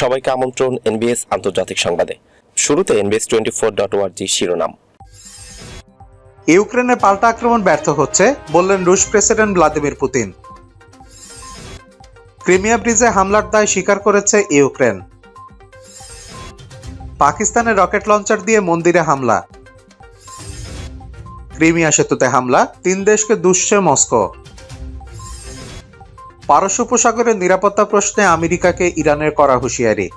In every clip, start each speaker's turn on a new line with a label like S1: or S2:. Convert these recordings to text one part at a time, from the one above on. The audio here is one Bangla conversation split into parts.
S1: সবাইকে আমন্ত্রণ এনবিএস আন্তর্জাতিক সংবাদে। শুরুতে এনবিএস টোয়েন্টি ফোর ডট ওয়ার্জি শিরোনাম।
S2: ইউক্রেনে পাল্টা আক্রমণ ব্যর্থ হচ্ছে, বললেন রুশ প্রেসিডেন্ট ভ্লাদিমির পুতিন। ক্রিমিয়া ব্রিজে হামলার দায় স্বীকার করেছে ইউক্রেন। পাকিস্তানের রকেট লঞ্চার দিয়ে মন্দিরে হামলা। ক্রিমিয়া সেতুতে হামলা, তিন দেশকে দুষছে মস্কো। পারস্য উপসাগরের নিরাপত্তা প্রশ্নে আমেরিকাকে ইরানের করা হুঁশিয়ারি।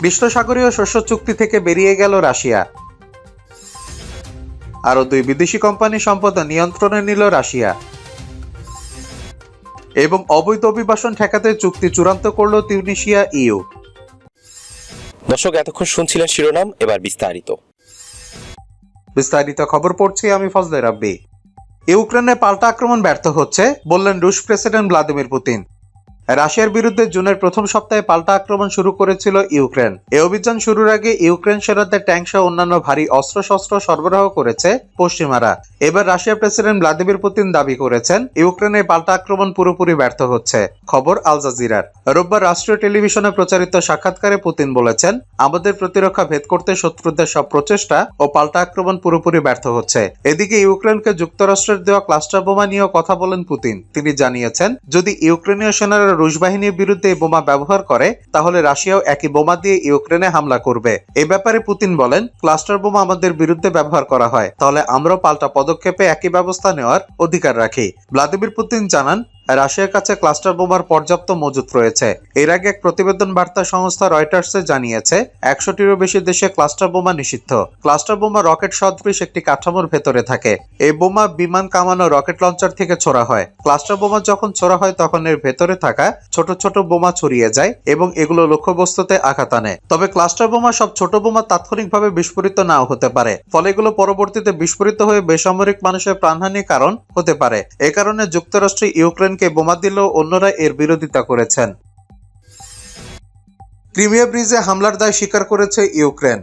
S2: কৃষ্ণসাগরীয় শস্য চুক্তি থেকে বেরিয়ে গেল রাশিয়া। আরও দুই বিদেশি কোম্পানি সম্পদ নিয়ন্ত্রণে নিল রাশিয়া। এবং অবৈধ অভিবাসন ঠেকাতে চুক্তি চূড়ান্ত করল তিউনিশিয়া ইউ।
S1: দর্শক এতক্ষণ শুনছিলেন শিরোনাম এবার বিস্তারিত।
S2: বিস্তারিত খবর পড়ছি আমি ফজলে রাব্বি। ইউক্রেনে পাল্টা আক্রমণ ব্যর্থ হচ্ছে বললেন রুশ প্রেসিডেন্ট ভ্লাদিমির পুতিন। রাশিয়ার বিরুদ্ধে জুনের প্রথম সপ্তাহে পাল্টা আক্রমণ শুরু করেছিল ইউক্রেন। এ অভিযান শুরুর আগে ইউক্রেন সেনাদের ট্যাঙ্ক সহ অন্যান্য ভারী অস্ত্রশস্ত্র সরবরাহ করেছে পশ্চিমারা। এবার রাশিয়ার প্রেসিডেন্ট ভ্লাদিমির পুতিন দাবি করেছেন ইউক্রেনের পাল্টা আক্রমণ পুরোপুরি ব্যর্থ হচ্ছে, খবর আল জাজিরার। রোববার রাষ্ট্রীয় টেলিভিশনে প্রচারিত সাক্ষাৎকারে পুতিন বলেছেন, আমাদের প্রতিরক্ষা ভেদ করতে শত্রুদের সব প্রচেষ্টা ও পাল্টা আক্রমণ পুরোপুরি ব্যর্থ হচ্ছে। এদিকে ইউক্রেনকে যুক্তরাষ্ট্রের দেওয়া ক্লাস্টার বোমা নিয়েও কথা বলেন পুতিন। তিনি জানিয়েছেন, যদি ইউক্রেনীয় সেনারা রুশ বাহিনীর বিরুদ্ধে বোমা ব্যবহার করে, তাহলে রাশিয়াও একই বোমা দিয়ে ইউক্রেনে হামলা করবে। এ ব্যাপারে পুতিন বলেন, ক্লাস্টার বোমা আমাদের বিরুদ্ধে ব্যবহার করা হয়। তাহলে আমরাও পাল্টা পদক্ষেপে একই ব্যবস্থা নেওয়ার অধিকার রাখি। ভ্লাদিমির পুতিন জানান রাশিয়ার কাছে ক্লাস্টার বোমার পর্যাপ্ত মজুত রয়েছে। এর আগে এক প্রতিবেদন বার্তা সংস্থা রয়টার্সে জানিয়েছে, একশোটিরও বেশি দেশে ক্লাস্টার বোমা নিষিদ্ধ। ক্লাস্টার বোমা রকেট সদৃশ একটি কাঠামোর ভেতরে থাকে। এই বোমা বিমান কামানো রকেট লঞ্চার থেকে ছোড়া হয়। ক্লাস্টার বোমা যখন ছোড়া হয়, তখন এর ভেতরে থাকা ছোট ছোট বোমা ছড়িয়ে যায় এবং এগুলো লক্ষ্যবস্তুতে আঘাত আনে। তবে ক্লাস্টার বোমা সব ছোট বোমা তাৎক্ষণিকভাবে বিস্ফোরিত নাও হতে পারে। ফলে এগুলো পরবর্তীতে বিস্ফোরিত হয়ে বেসামরিক মানুষের প্রাণহানির কারণ হতে পারে। এ কারণে যুক্তরাষ্ট্র ইউক্রেনকে বোমা দিলেও অন্যরা এর বিরোধিতা করেছেন। ক্রিমিয়া ব্রিজে হামলার দায় স্বীকার করেছে ইউক্রেন।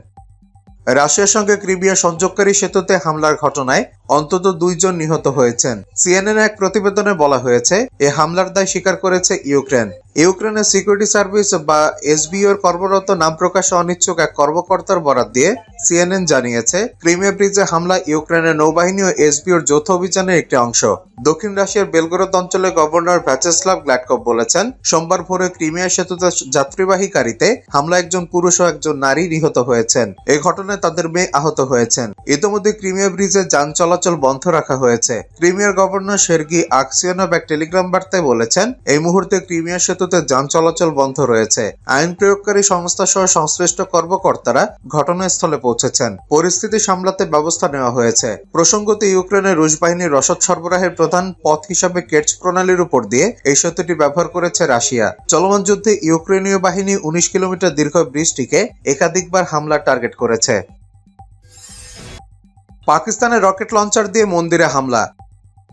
S2: রাশিয়ার সঙ্গে ক্রিমিয়া সংযোগকারী সেতুতে হামলার ঘটনায় অন্তত দুইজন নিহত হয়েছেন। সিএনএন এক প্রতিবেদনে বলা হয়েছে, এ হামলার দায় স্বীকার করেছে ইউক্রেন। ইউক্রেনের সিকিউরিটি সার্ভিস বা এসবিওর কর্মরত নাম প্রকাশে অনিচ্ছুক এক কর্মকর্তার বরাত দিয়ে সিএনএন জানিয়েছে, ক্রিমিয়া ব্রিজে হামলা ইউক্রেনের নৌবাহিনী ও এসবিওর যৌথ অভিযানের একটি অংশ। দক্ষিণ রাশিয়ার বেলগরদ অঞ্চলের গভর্নর ভ্যাচেস্লাভ গ্ল্যাটকপ বলেছেন, সোমবার ভোরে ক্রিমিয়া সেতুতে যাত্রীবাহী গাড়িতে হামলা একজন পুরুষ ও একজন নারী নিহত হয়েছেন। এই ঘটনায় তাদের মেয়ে আহত হয়েছেন। ইতিমধ্যে ক্রিমিয়া ব্রিজে যান চলাচল বন্ধ রাখা হয়েছে। ক্রিমিয়ার গভর্নর সের্গি আকসিয়ানভ এক টেলিগ্রাম বার্তায় বলেছেন, এই মুহূর্তে ক্রিমিয়া সেতুতে যান চলাচল বন্ধ রয়েছে। আইন প্রয়োগকারী সংস্থা সহ সংশ্লিষ্ট কর্মকর্তারা ঘটনাস্থলে পৌঁছেছেন। পরিস্থিতি সামলাতে ব্যবস্থা নেওয়া হয়েছে। প্রসঙ্গত, ইউক্রেনের রুশ বাহিনীর রসদ সরবরাহের প্রধান পথ হিসাবে কেটস প্রণালীর উপর দিয়ে এই সেতুটি ব্যবহার করেছে রাশিয়া। চলমান যুদ্ধে ইউক্রেনীয় বাহিনী উনিশ কিলোমিটার দীর্ঘ ব্রিজটিকে একাধিকবার হামলার টার্গেট করেছে। পাকিস্তানের রকেট লঞ্চার দিয়ে মন্দিরে হামলা।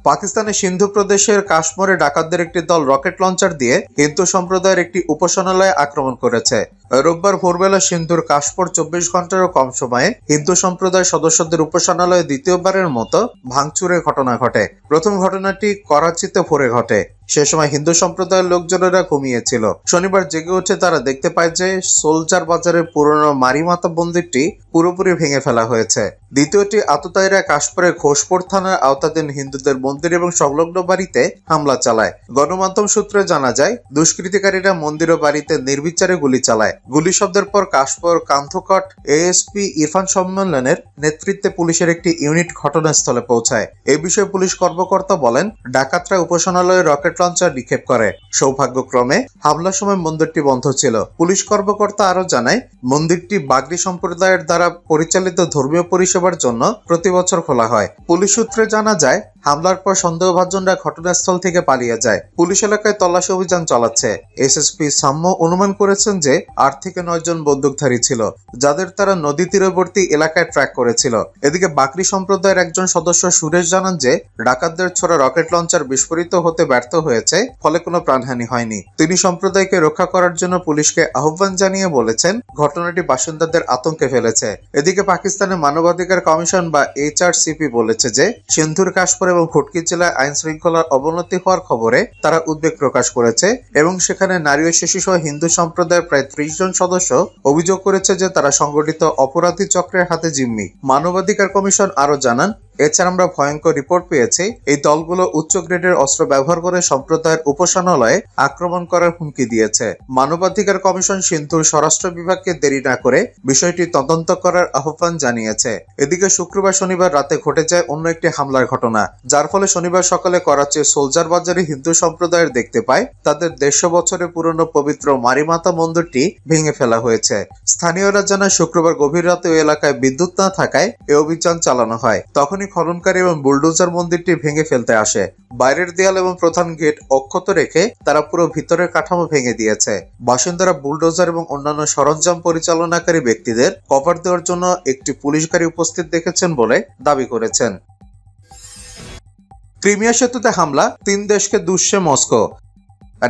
S2: পাকিস্তানের সিন্ধু প্রদেশের কাশ্মীরে ডাকাতদের একটি দল রকেট লঞ্চার দিয়ে হিন্দু সম্প্রদায়ের একটি উপাসনালয়ে আক্রমণ করেছে। রোববার ভোরবেলা সিন্ধুর কাশপুর চব্বিশ ঘন্টারও কম সময়ে হিন্দু সম্প্রদায়ের সদস্যদের উপাসনালয়ে দ্বিতীয়বারের মতো ভাঙচুরের ঘটনা ঘটে। প্রথম ঘটনাটি করাচিতে ভোরে ঘটে। সে সময় হিন্দু সম্প্রদায়ের লোকজনেরা ঘুমিয়েছিল। শনিবার জেগে উঠে তারা দেখতে পায় যে সোলজার বাজারের পুরনো মারিমাতা মন্দিরটি পুরোপুরি ভেঙে ফেলা হয়েছে। দ্বিতীয়টি আততায়ীরা কাশপুরের ঘোষপুর থানার আওতাধীন হিন্দুদের মন্দির এবং সংলগ্ন বাড়িতে হামলা চালায়। গণমাধ্যম সূত্রে জানা যায়, দুষ্কৃতিকারীরা মন্দির ও বাড়িতে নির্বিচারে গুলি চালায়। গুলি শব্দের পর কাশপুর কান্থকট, এএসপি ইরফান সম্মেলনের নেতৃত্বে পুলিশের একটি ইউনিট ঘটনাস্থলে পৌঁছায়। এ বিষয়ে পুলিশ কর্মকর্তা বলেন, ডাকাতরা উপাসনালয়ে রকেট লঞ্চার নিক্ষেপ করে। সৌভাগ্যক্রমে হামলার সময় মন্দিরটি বন্ধ ছিল। পুলিশ কর্মকর্তা আরও জানায়, মন্দিরটি বাগরি সম্প্রদায়ের দ্বারা পরিচালিত ধর্মীয় পরিষেবার জন্য প্রতি বছর খোলা হয়। পুলিশ সূত্রে জানা যায়, হামলার পর সন্দেহভাজনরা ঘটনাস্থল থেকে পালিয়ে যায়। পুলিশ এলাকায় তল্লাশি অভিযান চালাচ্ছে। এসএসপি সাম্য অনুমান করেছেন যে আট থেকে নয় জন বন্দুকধারী ছিল, যাদের তারা নদী তীরবর্তী এলাকায় ট্র্যাক করেছিল। এদিকে বাকরি সম্প্রদায়ের একজন সদস্য সুরেশ জানান যে, ডাকাতদের ছোড়া রকেট লঞ্চার বিস্ফোরিত হতে ব্যর্থ হয়েছে, ফলে কোনো প্রাণহানি হয়নি। তিনি সম্প্রদায়কে রক্ষা করার জন্য পুলিশকে আহ্বান জানিয়ে বলেছেন, ঘটনাটি বাসিন্দাদের আতঙ্কে ফেলেছে। এদিকে পাকিস্তানের মানবাধিকার কমিশন বা এইচআরসিপি বলেছে যে, সিন্ধুর কাশপুর এবং খুটকি জেলায় আইন শৃঙ্খলার অবনতি হওয়ার খবরে তারা উদ্বেগ প্রকাশ করেছে এবং সেখানে নারী ও শিশু সহ হিন্দু সম্প্রদায়ের প্রায় ত্রিশ জন সদস্য অভিযোগ করেছে যে তারা সংগঠিত অপরাধী চক্রের হাতে জিম্মি। মানবাধিকার কমিশন আরও জানান এছাড়া আমরা ভয়ঙ্কর রিপোর্ট পেয়েছি, এই দলগুলো উচ্চ গ্রেডের অস্ত্র ব্যবহার করে সম্প্রদায়ের উপাসনালয়ে আক্রমণ করার হুমকি দিয়েছে। মানবাধিকার কমিশন সিন্ধুর স্বরাষ্ট্র বিভাগকে দেরি না করে বিষয়টি তদন্ত করার আহ্বান জানিয়েছে। এদিকে শুক্রবার শনিবার রাতে ঘটে যায় অন্য একটি হামলার ঘটনা, যার ফলে শনিবার সকালে করাচির সোলজার বাজারে হিন্দু সম্প্রদায়ের দেখতে পায়, তাদের দেড়শো বছরের পুরনো পবিত্র মারিমাতা মন্দিরটি ভেঙে ফেলা হয়েছে। স্থানীয়রা জানায়, শুক্রবার গভীর রাতে ওই এলাকায় বিদ্যুৎ না থাকায় এ অভিযান চালানো হয়। তখনই খননকারী এবং বুলডোজার মন্দিরটি ভেঙে ফেলতে আসে। বাইরের দেয়াল এবং প্রধান গেট অক্ষত রেখে তারা পুরো ভিতরের কাঠামো ভেঙে দিয়েছে। বাসিন্দারা বুলডোজার এবং অন্যান্য সরঞ্জাম পরিচালনাকারী ব্যক্তিদের কভার দেওয়ার জন্য একটি পুলিশ গাড়ি উপস্থিত দেখেছেন বলে দাবি করেছেন। ক্রিমিয়া সেতুতে হামলা, তিন দেশকে দুষছে মস্কো।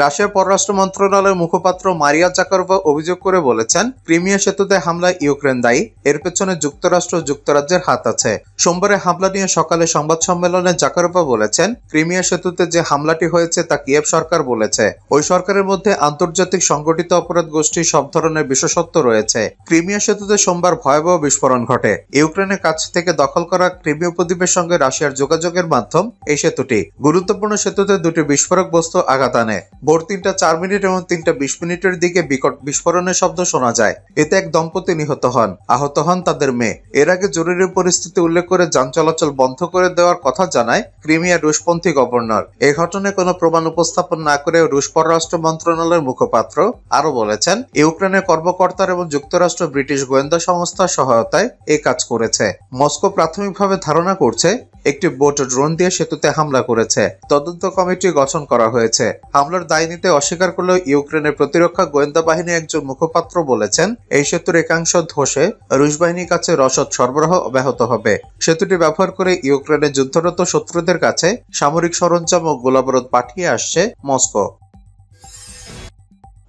S2: রাশিয়ার পররাষ্ট্র মন্ত্রণালয়ের মুখপাত্র মারিয়া জাকারোভা অভিযোগ করে বলেছেন, ক্রিমিয়া সেতুতে হামলায় ইউক্রেন দায়ী, এর পেছনে যুক্তরাষ্ট্র যুক্তরাজ্যের হাত আছে। সোমবারে হামলা নিয়ে সকালে সংবাদ সম্মেলনে জাকারোভা বলেছেন, ক্রিমিয়া সেতুতে যে হামলাটি হয়েছে তা কিয়েভ সরকার বলেছে। ওই সরকারের মধ্যে আন্তর্জাতিক সংগঠিত অপরাধ গোষ্ঠীর সব ধরনের বিশেষত্ব রয়েছে। ক্রিমিয়া সেতুতে সোমবার ভয়াবহ বিস্ফোরণ ঘটে। ইউক্রেনের কাছ থেকে দখল করা ক্রিমিয়া উপদ্বীপের সঙ্গে রাশিয়ার যোগাযোগের মাধ্যম এই সেতুটি। গুরুত্বপূর্ণ সেতুতে দুটি বিস্ফোরক বস্তু আঘাত আনে। ভোর তিনটা চার মিনিট এবং তিনটা বিশ মিনিটের দিকে বিকট বিস্ফোরণের শব্দ শোনা যায়। এতে এক দম্পতি নিহত হন। আহত হন তাদের মেয়ে। এর আগে জরুরি পরিস্থিতি উল্লেখ করে যান চলাচল বন্ধ করে দেওয়ার কথা জানায় ক্রিমিয়া রুশপন্থী গভর্নর। এই ঘটনায় কোনো প্রমাণ উপস্থাপন না করে রুশ পররাষ্ট্র মন্ত্রণালয়ের মুখপাত্র আরও বলেছেন, ইউক্রেনের কর্মকর্তার এবং যুক্তরাষ্ট্র ব্রিটিশ গোয়েন্দা সংস্থার সহায়তায় এ কাজ করেছে। মস্কো প্রাথমিকভাবে ধারণা করছে, একটি বোট ড্রোন দিয়ে সেতুতে হামলা করেছে। তদন্ত কমিটি গঠন করা হয়েছে। হামলার দায় নিতে অস্বীকার করলেও ইউক্রেনের প্রতিরক্ষা গোয়েন্দা বাহিনীর একজন মুখপাত্র বলেছেন, এই সেতুর একাংশ ধসে, রুশ বাহিনীর কাছে রসদ সরবরাহ অব্যাহত হবে। সেতুটি ব্যবহার করে ইউক্রেনের যুদ্ধরত শত্রুদের কাছে সামরিক সরঞ্জাম ও গোলাবারুদ পাঠিয়ে আসছে মস্কো।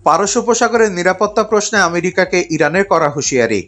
S2: পারস্য উপসাগরের নিরাপত্তা প্রশ্নে আমেরিকাকে ইরানের করা হুঁশিয়ারি।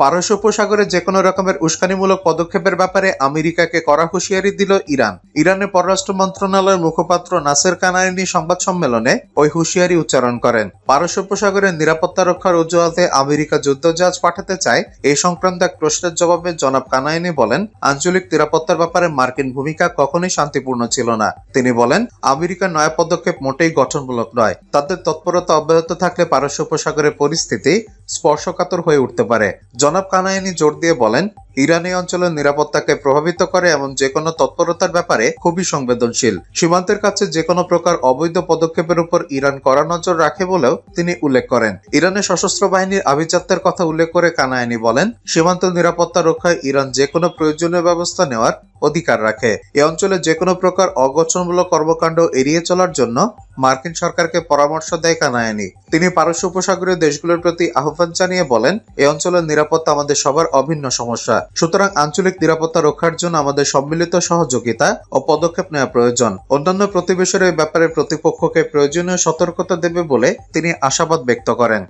S2: পারস্য উপসাগরে যে কোনো রকমের উস্কানিমূলক পদক্ষেপের ব্যাপারে আমেরিকাকে কড়া হুঁশিয়ারি দিল ইরান। ইরানের পররাষ্ট্র মন্ত্রণালয়ের মুখপাত্র নাসের কানাইনি সংবাদ সম্মেলনে ওই হুঁশিয়ারি উচ্চারণ করেন। পারস্য উপসাগরের নিরাপত্তা রক্ষার অজুহাতে আমেরিকা যুদ্ধজাহাজ পাঠাতে চায় এই সংক্রান্ত এক প্রশ্নের জবাবে জনাব কানাইনি বলেন, আঞ্চলিক নিরাপত্তার ব্যাপারে মার্কিন ভূমিকা কখনোই শান্তিপূর্ণ ছিল না। তিনি বলেন, আমেরিকার নয়া পদক্ষেপ মোটেই গঠনমূলক নয়। তাদের তৎপরতা অব্যাহত থাকলে পারস্য উপসাগরের পরিস্থিতি স্পর্শকাতর হয়ে উঠতে পারে। জনাব কানায়নি জোর দিয়ে বলেন ইরান অঞ্চলের নিরাপত্তাকে প্রভাবিত করে এমন যে কোনো তৎপরতার ব্যাপারে খুবই সংবেদনশীল। সীমান্তের কাছে যে কোনো প্রকার অবৈধ পদক্ষেপের উপর ইরান কড়া নজর রাখে বলেও তিনি উল্লেখ করেন। ইরানের সশস্ত্র বাহিনীর আভিজাত্যের কথা উল্লেখ করে কানায়নি বলেন, সীমান্ত নিরাপত্তা রক্ষায় ইরান যে কোনো প্রয়োজনীয় ব্যবস্থা নেওয়ার অধিকার রাখে। এ অঞ্চলে যে কোনো প্রকার অগঠনমূলক কর্মকাণ্ড এড়িয়ে চলার জন্য মার্কিন সরকারকে পরামর্শ দেয় কানায়নি। তিনি পারস্য উপসাগরীয় দেশগুলোর প্রতি আহ্বান জানিয়ে বলেন, এ অঞ্চলের নিরাপত্তা আমাদের সবার অভিন্ন সমস্যা। সুতরাং আঞ্চলিক নিরাপত্তা রক্ষার জন্য আমাদের সম্মিলিত সহযোগিতা ও পদক্ষেপ নেওয়া প্রয়োজন। অন্যান্য প্রতিবেশীর এই ব্যাপারে প্রতিপক্ষকে প্রয়োজনীয় সতর্কতা দেবে বলে তিনি আশাবাদ ব্যক্ত করেন।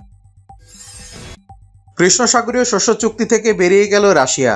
S2: কৃষ্ণসাগরীয় শস্য চুক্তি থেকে বেরিয়ে গেল রাশিয়া।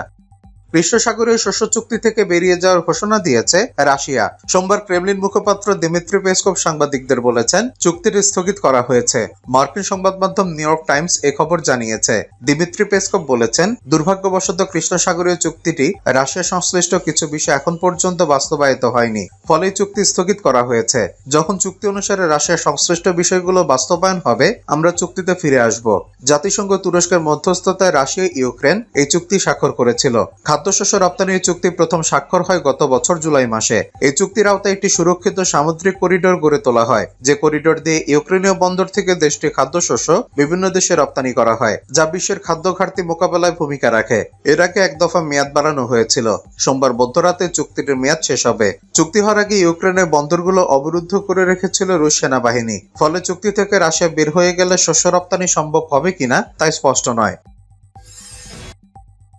S2: কৃষ্ণসাগরীয় শস্য চুক্তি থেকে বেরিয়ে যাওয়ার ঘোষণা দিয়েছে রাশিয়া। সোমবার ক্রেমলিন মুখপাত্র দিমিত্রি পেসকভ সাংবাদিকদের বলেছেন, চুক্তিটি স্থগিত করা হয়েছে। মার্কিন সংবাদ মাধ্যম নিউ ইয়র্ক টাইমস এ খবর জানিয়েছে। দিমিত্রি পেসকভ বলেছেন, দুর্ভাগ্যবশত কৃষ্ণসাগরীয় চুক্তিটি রাশিয়া সংশ্লিষ্ট কিছু বিষয় এখন পর্যন্ত বাস্তবায়িত হয়নি। ফলে চুক্তি স্থগিত করা হয়েছে। যখন চুক্তি অনুসারে রাশিয়ার সংশ্লিষ্ট বিষয়গুলো বাস্তবায়ন হবে, আমরা চুক্তিতে ফিরে আসব। জাতিসংঘ তুরস্কের মধ্যস্থতায় রাশিয়া ইউক্রেন এই চুক্তি স্বাক্ষর করেছিল। খাদ্য খাদ্যশস্য রপ্তানি চুক্তি প্রথম স্বাক্ষর হয় গত বছর জুলাই মাসে। এই চুক্তির আওতায় একটি সুরক্ষিত সামুদ্রিক করিডোর গড়ে তোলা হয়, যে করিডোর দিয়ে ইউক্রেনীয় বন্দর থেকে দেশটি খাদ্যশস্য বিভিন্ন দেশে রপ্তানি করা হয়, যা বিশ্বের খাদ্য ঘাটতি মোকাবেলায় ভূমিকা রাখে। এর আগে এক দফা মেয়াদ বাড়ানো হয়েছিল। সোমবার মধ্যরাতে চুক্তিটির মেয়াদ শেষ হবে। চুক্তি হওয়ার আগে ইউক্রেনের বন্দরগুলো অবরুদ্ধ করে রেখেছিল রুশ সেনাবাহিনী। ফলে চুক্তি থেকে রাশিয়া বের হয়ে গেলে শস্য রপ্তানি সম্ভব হবে কিনা তাই স্পষ্ট নয়।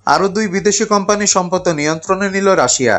S2: আরও দুই বিদেশি কোম্পানি সম্পদ নিয়ন্ত্রণে নিল রাশিয়া।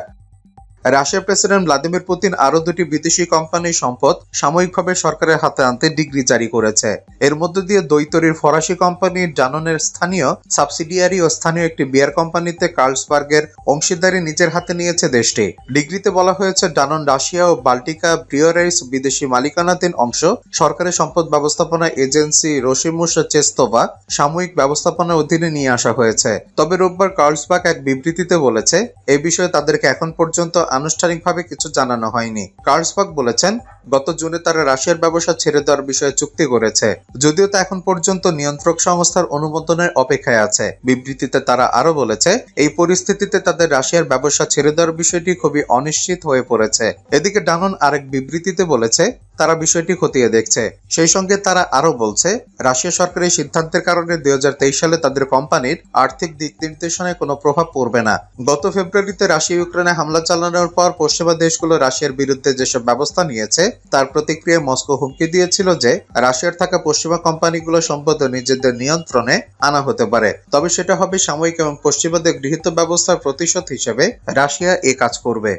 S2: রাশিয়ার প্রেসিডেন্ট ভ্লাদিমির পুতিন আরও দুটি বিদেশি কোম্পানির সম্পদ সাময়িকভাবে সরকারের হাতে আনতে ডিগ্রি জারি করেছে। এর মধ্য দিয়ে দৈতরীর ফরাসি কোম্পানি জাননের স্থানীয় সাবসিডিয়ারি ও স্থানীয় একটি বিয়ার কোম্পানিতে কার্লসবার্গের অংশীদারি নিজের হাতে নিয়েছে দেশটি। ডিগ্রিতে বলা হয়েছে ডানন রাশিয়া ও বাল্টিকা ব্রিওরাইস বিদেশি মালিকানাধীন অংশ। সরকারি সম্পদ ব্যবস্থাপনা এজেন্সি রসিমুস চেস্তোভা সাময়িক ব্যবস্থাপনার অধীনে নিয়ে আসা হয়েছে। তবে রোববার কার্লসবার্গ এক বিবৃতিতে বলেছে, এ বিষয়ে তাদেরকে এখন পর্যন্ত আনুষ্ঠানিকভাবে কিছু জানানো হয়নি। কার্লসবার্গ বলেছেন, গত জুনে তারা রাশিয়ার ব্যবসা ছেড়ে দেওয়ার বিষয়ে চুক্তি করেছে। যদিও তা এখন পর্যন্ত নিয়ন্ত্রক সংস্থার অনুমোদনের অপেক্ষায় আছে। বিবৃতিতে তারা আরও বলেছে, এই পরিস্থিতিতে তাদের রাশিয়ার ব্যবসা ছেড়ে দেওয়ার বিষয়টি খুবই অনিশ্চিত হয়ে পড়েছে। এদিকে ডানন আরেক বিবৃতিতে বলেছে তারা বিষয়টি খতিয়ে দেখছে। সেই সঙ্গে তারা আরও বলছে, রাশিয়া সরকারের সিদ্ধান্তের কারণে দুই হাজার তেইশ সালে তাদের কোম্পানির আর্থিক দিক নির্দেশনায় কোনো প্রভাব পড়বে না। গত ফেব্রুয়ারিতে রাশিয়া ইউক্রেনে হামলা চালানোর পর পশ্চিমা দেশগুলো রাশিয়ার বিরুদ্ধে যেসব ব্যবস্থা নিয়েছে, তার প্রতিক্রিয়ায় মস্কো হুমকি দিয়েছিল যে, রাশিয়ার থাকা পশ্চিমা কোম্পানিগুলো সম্পদ নিজেদের নিয়ন্ত্রণে আনা হতে পারে। তবে সেটা হবে সাময়িক এবং পশ্চিমাদের গৃহীত ব্যবস্থার প্রতিশোধ হিসেবে রাশিয়া এ কাজ করবে।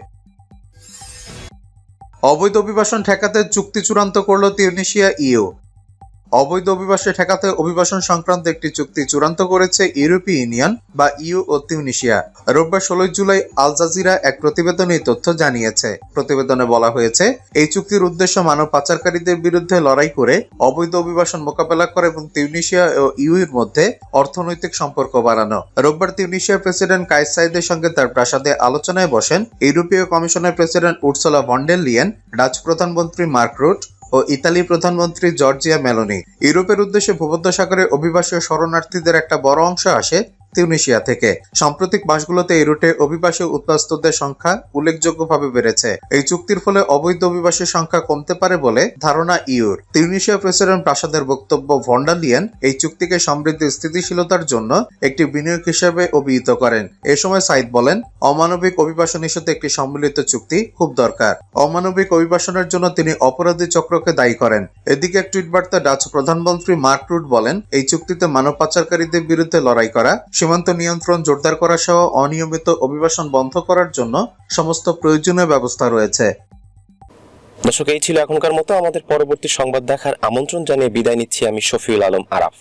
S2: অবৈধ অভিবাসন ঠেকাতে চুক্তি চূড়ান্ত করল তিউনিশিয়া ইউ অবৈধ অভিবাসে ঠেকাতে অভিবাসন সংক্রান্ত একটি চুক্তি চূড়ান্ত করেছে ইউরোপীয় ইউনিয়ন বা ইউ ও তিউনিশিয়া। রোববার ষোলোই জুলাই আল জাজিরা এক প্রতিবেদনে এই তথ্য জানিয়েছে। প্রতিবেদনে বলা হয়েছে, এই চুক্তির উদ্দেশ্য মানব পাচারকারীদের বিরুদ্ধে লড়াই করে অবৈধ অভিবাসন মোকাবেলা করা এবং তিউনিশিয়া ও ইউ এর মধ্যে অর্থনৈতিক সম্পর্ক বাড়ানো। রোববার তিউনিশিয়ার প্রেসিডেন্ট কাইস সাইদের সঙ্গে তার প্রাসাদে আলোচনায় বসেন ইউরোপীয় কমিশনের president Ursula von der Leyen Dutch প্রধানমন্ত্রী মার্ক রুট ও ইতালির প্রধানমন্ত্রী জর্জিয়া মেলোনি। ইউরোপের উদ্দেশ্যে ভূমধ্যসাগরে অভিবাসী শরণার্থীদের একটা বড় অংশ আসে তিউনিশিয়া থেকে। সাম্প্রতিক মাসগুলোতে এই রুটে অভিবাসী উদ্বাস্তুদের সংখ্যা উল্লেখযোগ্যভাবে বেড়েছে। এই চুক্তির ফলে অবৈধ অভিবাসীর সংখ্যা কমতে পারে বলে ধারণা ইউর। তিউনিশিয়া প্রেসিডেন্ট প্রাসাদের বক্তব্য ভন্ডালিয়ান এই চুক্তিকে সমৃদ্ধি স্থিতিশীলতার জন্য একটি বিনিয়োগ হিসেবে অভিহিত করেন। এ সময় সাইদ বলেন, অমানবিক অভিবাসন ইস্যুতে একটি সম্মিলিত চুক্তি খুব দরকার। অমানবিক অভিবাসনের জন্য তিনি অপরাধী চক্রকে দায়ী করেন। এদিকে এক টুইট বার্তা ডাচ প্রধানমন্ত্রী মার্ক রুট বলেন, এই চুক্তিতে মানব পাচারকারীদের বিরুদ্ধে লড়াই করা সীমান্ত নিয়ন্ত্রণ জোরদার করা সহ অনিয়মিত অভিবাসন বন্ধ করার জন্য সমস্ত প্রয়োজনীয় ব্যবস্থা রয়েছে।
S1: দর্শক, এই ছিল এখনকার মতো। আমাদের পরবর্তী সংবাদ দেখার আমন্ত্রণ জানিয়ে বিদায় নিচ্ছি আমি শফিউল আলম আরাফ।